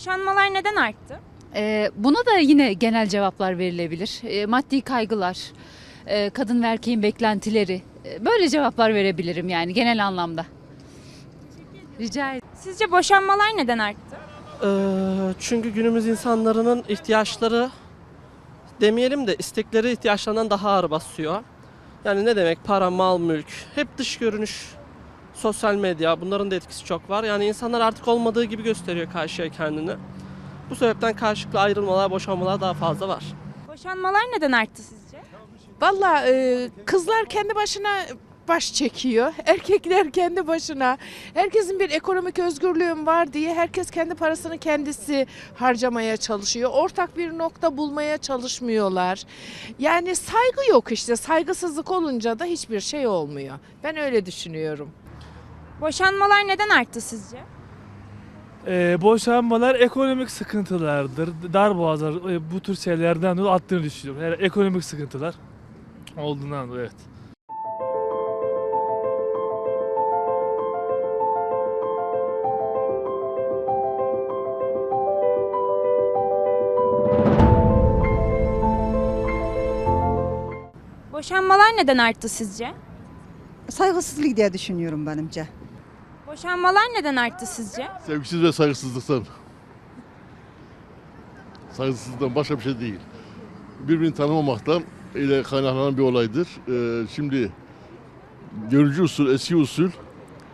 Boşanmalar neden arttı? Ee, buna da yine genel cevaplar verilebilir. Ee, maddi kaygılar, e, kadın ve erkeğin beklentileri. e, böyle cevaplar verebilirim yani genel anlamda. Rica ederim. Sizce boşanmalar neden arttı? Ee, çünkü günümüz insanların ihtiyaçları demeyelim de istekleri ihtiyaçlarından daha ağır basıyor. Yani ne demek para, mal, mülk, hep dış görünüş, sosyal medya bunların da etkisi çok var. Yani insanlar artık olmadığı gibi gösteriyor karşıya kendini. Bu sebepten karşılıklı ayrılmalar, boşanmalar daha fazla var. Boşanmalar neden arttı sizce? Valla e, kızlar kendi başına baş çekiyor. Erkekler kendi başına. Herkesin bir ekonomik özgürlüğüm var diye herkes kendi parasını kendisi harcamaya çalışıyor. Ortak bir nokta bulmaya çalışmıyorlar. Yani saygı yok işte. Saygısızlık olunca da hiçbir şey olmuyor. Ben öyle düşünüyorum. Boşanmalar neden arttı sizce? Ee, boşanmalar ekonomik sıkıntılardır. Darboğazlar e, bu tür şeylerden dolayı attığını düşünüyorum. Yani ekonomik sıkıntılar olduğundan dolayı evet. Boşanmalar neden arttı sizce? Saygısızlık diye düşünüyorum benimce. Boşanmalar neden arttı sizce? Sevgisiz ve saygısızlıktan. Saygısızlıktan başka bir şey değil. Birbirini tanımamaktan ile kaynaklanan bir olaydır. Ee, şimdi görücü usul, eski usul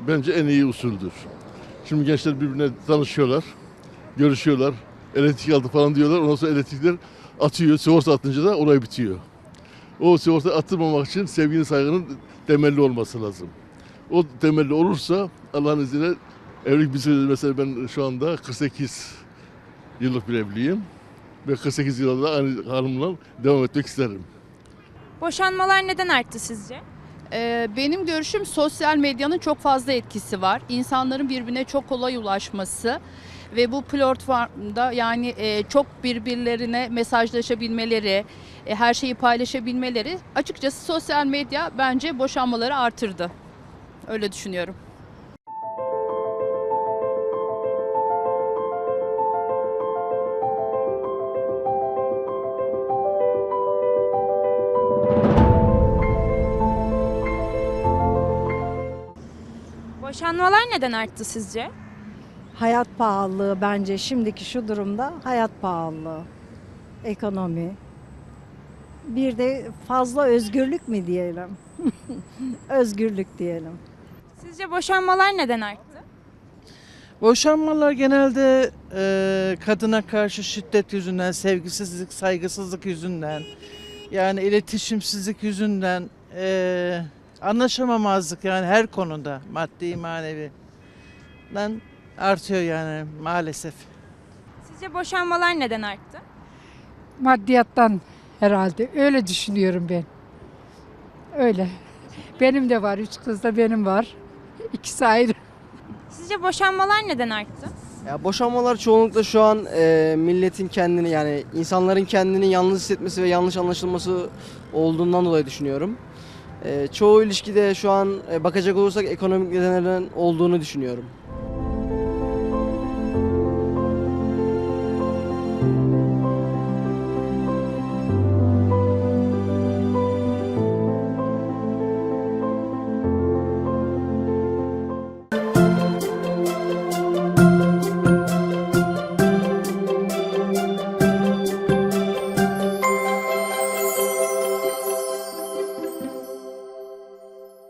bence en iyi usuldür. Şimdi gençler birbirine tanışıyorlar, görüşüyorlar, elektrik aldı falan diyorlar. Ondan sonra elektrikler atıyor, sigorta atınca da olay bitiyor. O sigorta attırmamak için sevginin saygının temelli olması lazım. O temelli olursa Allah'ın izniyle evlilik bir mesela ben şu anda 48 yıllık bir evliyim. Ve 48 yılda aynı hanımla devam etmek isterim. Boşanmalar neden arttı sizce? Ee, Benim görüşüm sosyal medyanın çok fazla etkisi var. İnsanların birbirine çok kolay ulaşması ve bu platformda yani e, çok birbirlerine mesajlaşabilmeleri, e, her şeyi paylaşabilmeleri açıkçası sosyal medya bence boşanmaları artırdı. Öyle düşünüyorum. Boşanmalar neden arttı sizce? Hayat pahalılığı bence şimdiki şu durumda hayat pahalılığı, ekonomi. Bir de fazla özgürlük mü diyelim? özgürlük diyelim. Sizce boşanmalar neden arttı? Boşanmalar genelde e, kadına karşı şiddet yüzünden, sevgisizlik, saygısızlık yüzünden, yani iletişimsizlik yüzünden, e, anlaşamamazlık yani her konuda maddi manevi den artıyor yani maalesef. Sizce boşanmalar neden arttı? Maddiyattan herhalde. Öyle düşünüyorum ben. Öyle. Benim de var. Üç kız da benim var. İkisi ayrı. Sizce boşanmalar neden arttı? Ya boşanmalar çoğunlukla şu an e, milletin kendini yani insanların kendini yalnız hissetmesi ve yanlış anlaşılması olduğundan dolayı düşünüyorum. E, çoğu ilişkide şu an e, bakacak olursak ekonomik nedenlerden olduğunu düşünüyorum.